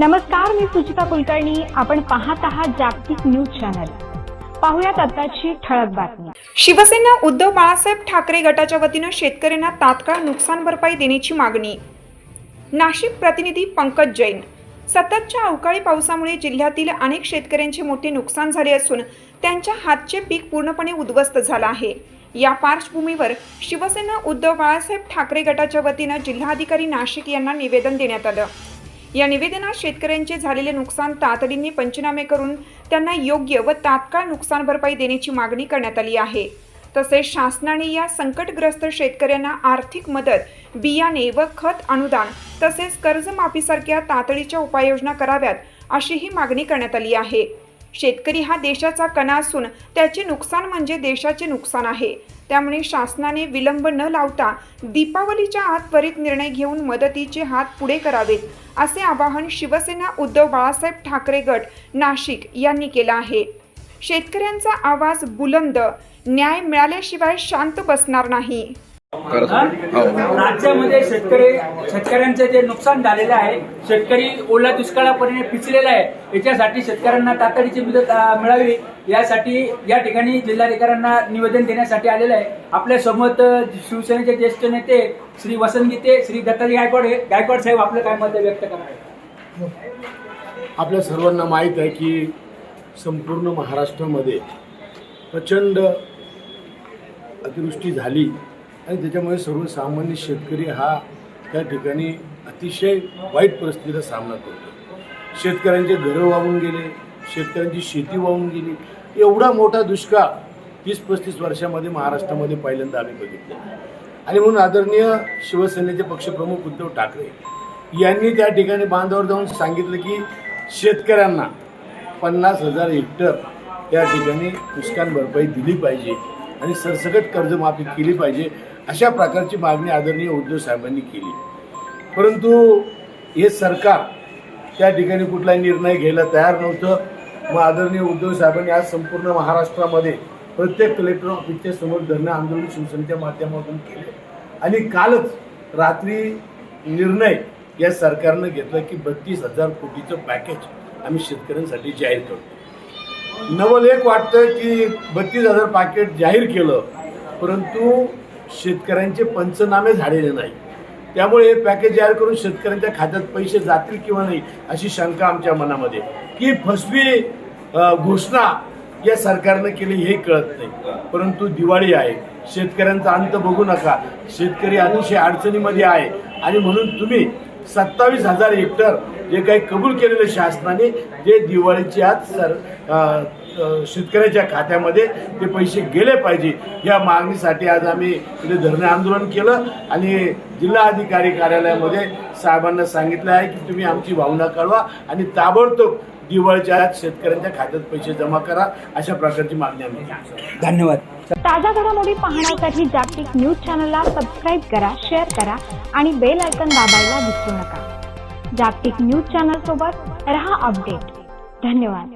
नमस्कार मी सुचिता कुलकर्णी. आपण पाहत आहात जागतिक न्यूज चॅनल. पाहुयात आताची ठळक बातमी. शिवसेना उद्धव बाळासाहेब ठाकरे गटाच्या वतीनं शेतकऱ्यांना तात्काळ नुकसान भरपाई देण्याची मागणी. नाशिक प्रतिनिधी पंकज जैन. सततच्या अवकाळी पावसामुळे जिल्ह्यातील अनेक शेतकऱ्यांचे मोठे नुकसान झाले असून त्यांच्या हातचे पीक पूर्णपणे उद्ध्वस्त झालं आहे. या पार्श्वभूमीवर शिवसेना उद्धव बाळासाहेब ठाकरे गटाच्या वतीनं जिल्हाधिकारी नाशिक यांना निवेदन देण्यात आलं. या निवेदनात शेतकऱ्यांचे झालेले नुकसान तातडीने पंचनामे करून त्यांना योग्य व तात्काळ नुकसान भरपाई देण्याची मागणी करण्यात आली आहे. तसेच शासनाने या संकटग्रस्त शेतकऱ्यांना आर्थिक मदत बियाणे व खत अनुदान तसेच कर्जमाफीसारख्या तातडीच्या उपाययोजना कराव्यात अशीही मागणी करण्यात आली आहे. शेतकरी हा देशाचा कणा असून त्याचे नुकसान म्हणजे देशाचे नुकसान आहे. त्यामुळे शासनाने विलंब न लावता दीपावलीच्या आत त्वरित निर्णय घेऊन मदतीचे हात पुढे करावेत असे आवाहन शिवसेना उद्धव बाळासाहेब ठाकरे गट नाशिक यांनी केलं आहे. शेतकऱ्यांचा आवाज बुलंद न्याय मिळाल्याशिवाय शांत बसणार नाही. हा? राज्यामध्ये शेतकरी शेतकऱ्यांचे जे नुकसान झालेले आहे शेतकरी ओला दुष्काळापर्यंत पिचलेला आहे याच्यासाठी शेतकऱ्यांना तातडीची मदत अं, मिळावी. यासाठी या ठिकाणी जिल्हाधिकाऱ्यांना निवेदन देण्यासाठी आलेलं आहे. आपल्यासमोर अं, शिवसेनेचे ज्येष्ठ नेते श्री वसंत गीते श्री दत्ताजी गायकवाड हे- गायकवाड साहेब आपलं काय मत व्यक्त करणार आपल्या सर्वांना माहीत आहे की संपूर्ण महाराष्ट्रामध्ये प्रचंड अतिवृष्टी झाली. आणि त्याच्यामुळे सर्वसामान्य शेतकरी हा त्या ठिकाणी अतिशय वाईट परिस्थितीचा सामना करतो शेतकऱ्यांचे घरं वाहून गेले शेतकऱ्यांची शेती वाहून गेली. एवढा मोठा दुष्काळ तीस पस्तीस वर्षामध्ये महाराष्ट्रामध्ये पहिल्यांदा आम्ही बघितले. आणि म्हणून आदरणीय शिवसेनेचे पक्षप्रमुख उद्धव ठाकरे यांनी त्या ठिकाणी बांधावर जाऊन सांगितलं की शेतकऱ्यांना पन्नास हजार हेक्टर त्या ठिकाणी नुकसान भरपाई दिली पाहिजे आणि सरसकट कर्जमाफी केली पाहिजे. अशा प्रकारची मागणी आदरणीय उद्धव साहेबांनी केली. परंतु हे सरकार त्या ठिकाणी कुठलाही निर्णय घ्यायला तयार नव्हतं. मग आदरणीय उद्धव साहेबांनी आज संपूर्ण महाराष्ट्रामध्ये प्रत्येक कलेक्टर ऑफिसच्या समोर धरणं आंदोलन शिवसेनेच्या माध्यमातून केले. आणि कालच रात्री निर्णय या सरकारनं घेतला की बत्तीस हजार कोटीचं पॅकेज आम्ही शेतकऱ्यांसाठी जाहीर करतो. नवल एक वाटतं की बत्तीस हजार पॅकेट जाहीर केलं परंतु शेतकऱ्यांचे पंचनामे झालेले नाही. त्यामुळे हे पॅकेज जाहीर करून शेतकऱ्यांच्या खात्यात पैसे जातील किंवा नाही अशी शंका आमच्या मनामध्ये. की फसवी घोषणा या सरकारनं केली हे कळत नाही. परंतु दिवाळी आहे. शेतकऱ्यांचा अंत बघू नका. शेतकरी अतिशय अडचणीमध्ये आहे. आणि म्हणून तुम्ही सत्तावीस हजार हेक्टर जे काही कबूल केलेलं शासनाने ते दिवाळीची आज सर आ, शेतकऱ्याच्या खात्यामध्ये ते पैसे गेले पाहिजे. या मागणीसाठी आज आम्ही इथे धरणे आंदोलन केलं आणि जिल्हाधिकारी कार्यालयामध्ये साहेबांना सांगितलं आहे की तुम्ही आमची भावना कळवा आणि ताबडतोब दिवाळीच्या आत शेतकऱ्यांच्या खात्यात पैसे जमा करा. अशा प्रकारची मागणी आम्ही. धन्यवाद. ताज्या घडामोडी पाहण्यासाठी जागतिक न्यूज चॅनलला सबस्क्राईब करा शेअर करा आणि बेल आयकॉन दाबायला विसरू नका. जागतिक न्यूज चॅनल सोबत रहा अपडेट. धन्यवाद.